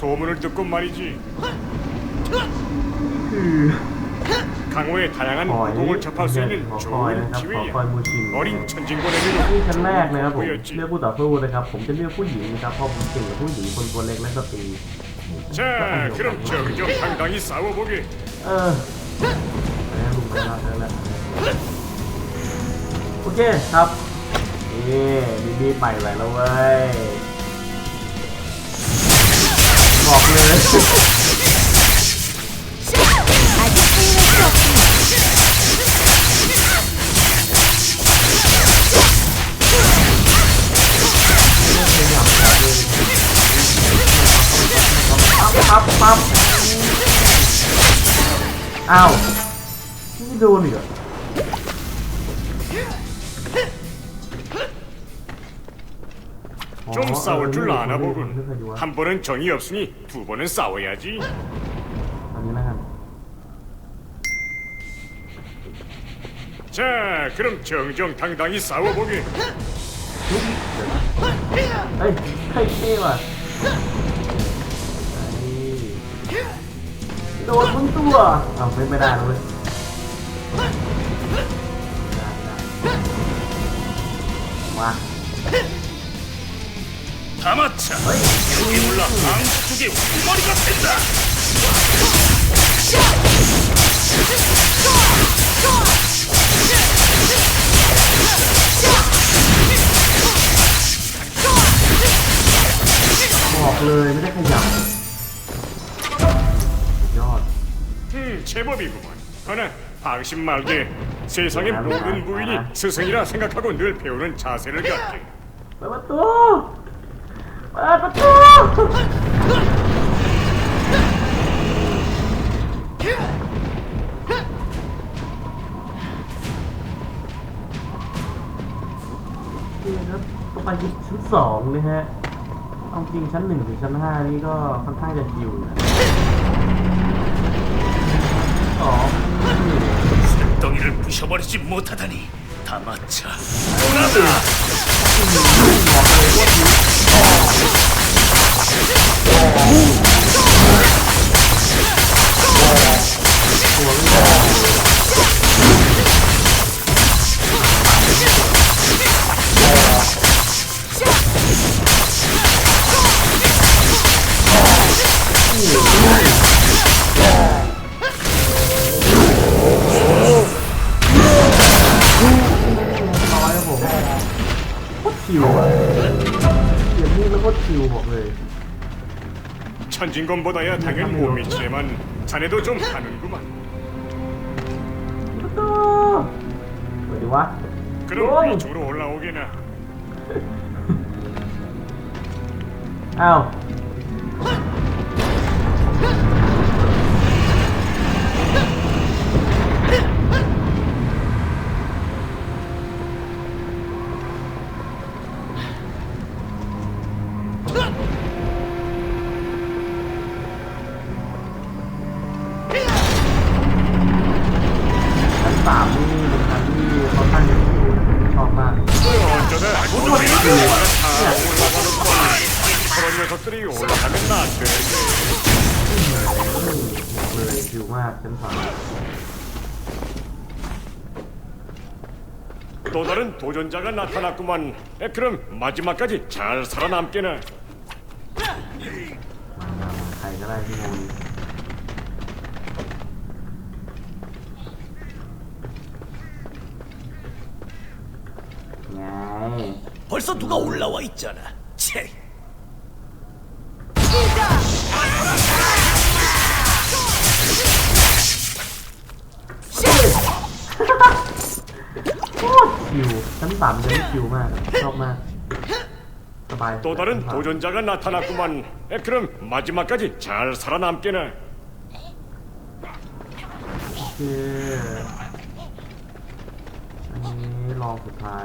소문을 듣고 말이지. คือ 강호의 다양한 거의 무공을 접할 수 있는 거의 좋은นะครับ 기회야. 거의 무신. 어린 นี่ 천진군에게는 ชั้นแรกนะครับผม 보였지. เลือกผู้ต่อสู้นะครับ ผมจะเลือกผู้หญิงนะครับเพราะผมเก่งกับผู้หญิงคนตัวเล็กและสตรี 자, 그럼 정정당당히 싸워보게. เออแล้วลุงไปแล้วแล้วแล้วโอเคครับนี่มีบีบใหม่ไหลแล้วเว้ย อกเลยอ้าวไม่โดนอีกอะ 좀 싸울 줄 아나 ไม่เคย 보군. ดูวะ 한 번은 정이 없으니 두 번은 싸워야지. อันนี้นะครับ 자, 그럼 정정당당히 싸워보게. เฮ้ยใครเท่ว่ะไอ้โดนทั้งตัวอ้าวไม่ไม่ได้แล้วเว้ยไม่ได้ไม่ได้มา 다마차. 여기 올라 한쪽에 머리가 된다. 어, บอกเลยไม่ได้ขยับยอด 음, 제법이구만. 허나 방심 말게. 세상의 모든 부인이 스승이라 생각하고 늘 배우는 자세를 갖게. เปิดประตู เปิดประตู นี่ครับก็ไปที่ชั้นสองนะฮะเอาจริงชั้นหนึ่งถึงชั้นห้านี่ก็ค่อนข้างจะคิวนะสองนี่ 덩이를 부셔버리지 못하다니. 다마차. ร้อย ครับผมโคตรคิวอะเสียงนี่แล้วโคตรคิวบอกเลย 천진검보다야 당연히 못 믿지만 자네도 좀 하는구만. 뚜뚜 어디 와? 그럼 이쪽으로 올라오게나. 아우 또 다른 도전자가 나타났구만. 에, 그럼 마지막까지 잘 살아남게나. 음. 벌써 누가 올라와 있잖아. ชั้นสามจะไม่คิวมาก ชอบมาก สบาย 또 다른 도전자가 나타났구만. 에, 그럼 마지막까지 잘 살아남게나. โอเคอันนี้ลองสุดท้าย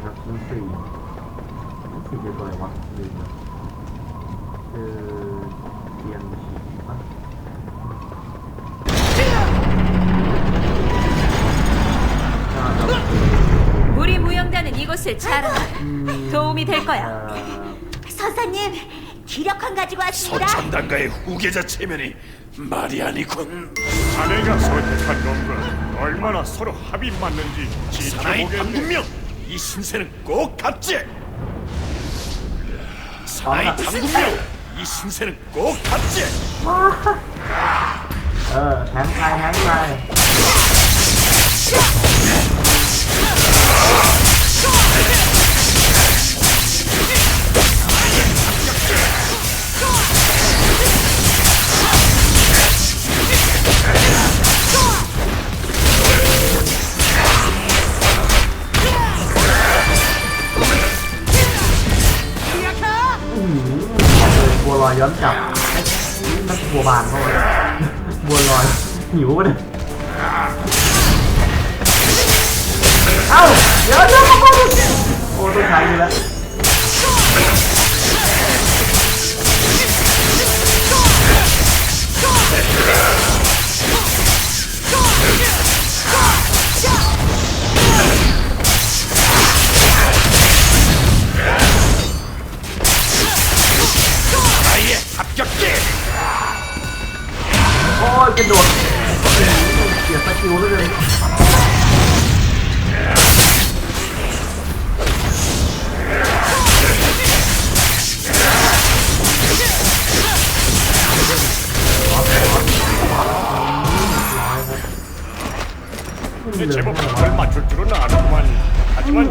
ชั้นสี่ชั้นสี่เป็นตัวอะไรวะลืมแล้วเออเทียนฉีดปะ 우리 무용단은 이곳을 잘 알아. 도움이 될 거야. 아, 선사님, 기력환 가지고 왔습니다. 서천단가의 후계자 체면이 말이 아니군. 자네가 선택한 놈과 얼마나 서로 합이 맞는지 사나이 지켜보겠네. 당군명 이 신세는 꼭 갚지. 사나이 아, 당군명 이 신세는 꼭 갚지. เออแทงทายแทงทา ยบัวลอยย้อนกลับนี่มันบัวบานเข้ามาบัวลอยหิวปะเลยเอ้าเดี๋ยวเดี๋ยวโอ้ต้องใช้อยู่แล้ว 하지만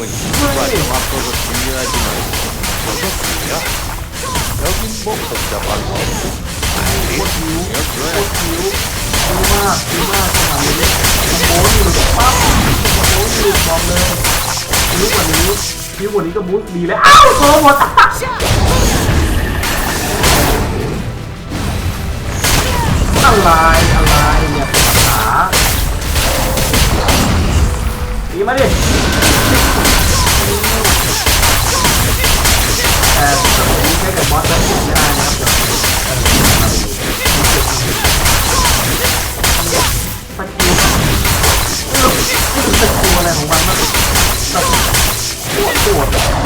공은 힘과 좀 앞서서 중요하지만 저거 뭐야? 여긴 뭐 복잡한 거 없고 아니 그냥 คิ้วคิ้วมากคิ้วมากขนาดนี้มันโม้อยู่ปั๊บมันโม้อยู่บอกเลยคิ้วกว่านี้คิ้วกว่านี้ก็บูสต์ดีแล้วอ้าวโตหมดอะไรอะไรเนี่ยขาดีมาดิ บอสได้ไม่ได้นะครับเดี๋ยวเออสกิลเออสกิลอะไรของมันมันแบบปวดปวด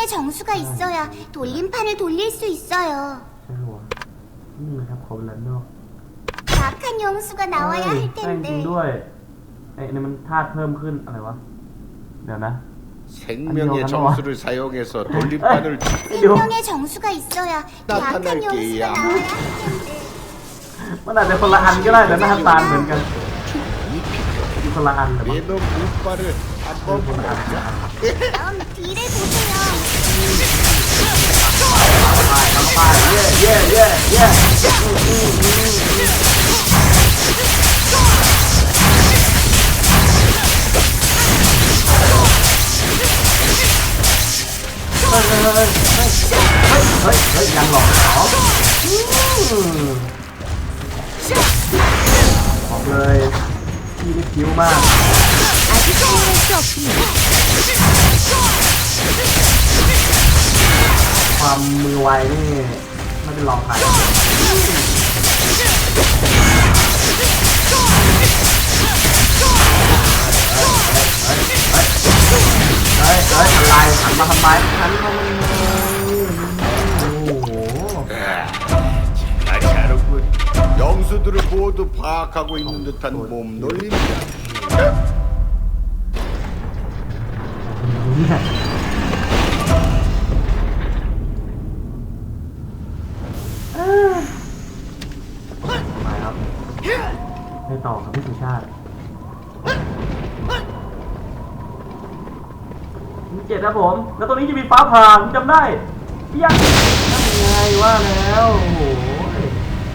생명의 정수가 있어야 돌림판을 돌릴 수 있어요. ใช่หัวนี่นะครับขอเวลานอก 약한 용수가 나와야 เอ้ย 할 ใช่จริง 텐데. ด้วยไอ้นี่มันธาตุเพิ่มขึ้นอะไรวะ ดี๋ยวนะ 생명의 안녕, 정수를 사용해서 돌림판을 ไอ้เดี๋ยว 생명의 정수가 있어야 약한 나타날게요. 용수가 나와야 할 텐데. มันอาจจะคนละอันก็ได้แต่หน้าตาเหมือนกัน คนละอันแต่ว่า 매너 물발을 คน 한번 ละอันคนละอัน 그럼 뒤를 보세요. ไปเย่เย่เย่เย่เฮ้ยเฮ้ยเฮ้ยเฮ้ยเฮ้ยยังหลอกเหรออืมบอกเลย พี่ไม่คิ้วมากความมือไวนี่ไม่เป็นรองใครเฮ้ยเฮ้ยอะไรหันมาทำไมหันมา 영수들을 모두 파악하고 있는 듯한 몸놀림이야. เนี่ยเอ้ยมาครับให้ต่อครับพี่สุชาติมีเจ็ดครับผม แล้วตรงนี้จะมีฟ้าผ่าผมจำได้เปี้ยงนั่นไงว่าแล้ว โอ้โห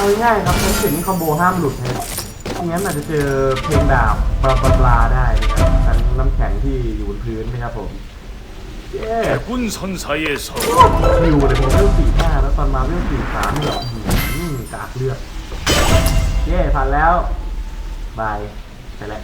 เอาง่ายๆครับทั้งสิ่งคอมโบห้ามหลุดนะไม่งั้นอาจจะเจอเพลงดาบปลาปลาปลาได้นะครับทั้งน้ำแข็งที่อยู่บนพื้นนะครับผมเย้ 군 선사에서 อยู่ในผมเวลสี่ห้าแล้วตอนมาเวลสี่สามเนี่ยอื้อหือกากเลือดเย้ผ่านแล้วบายไปแล้ว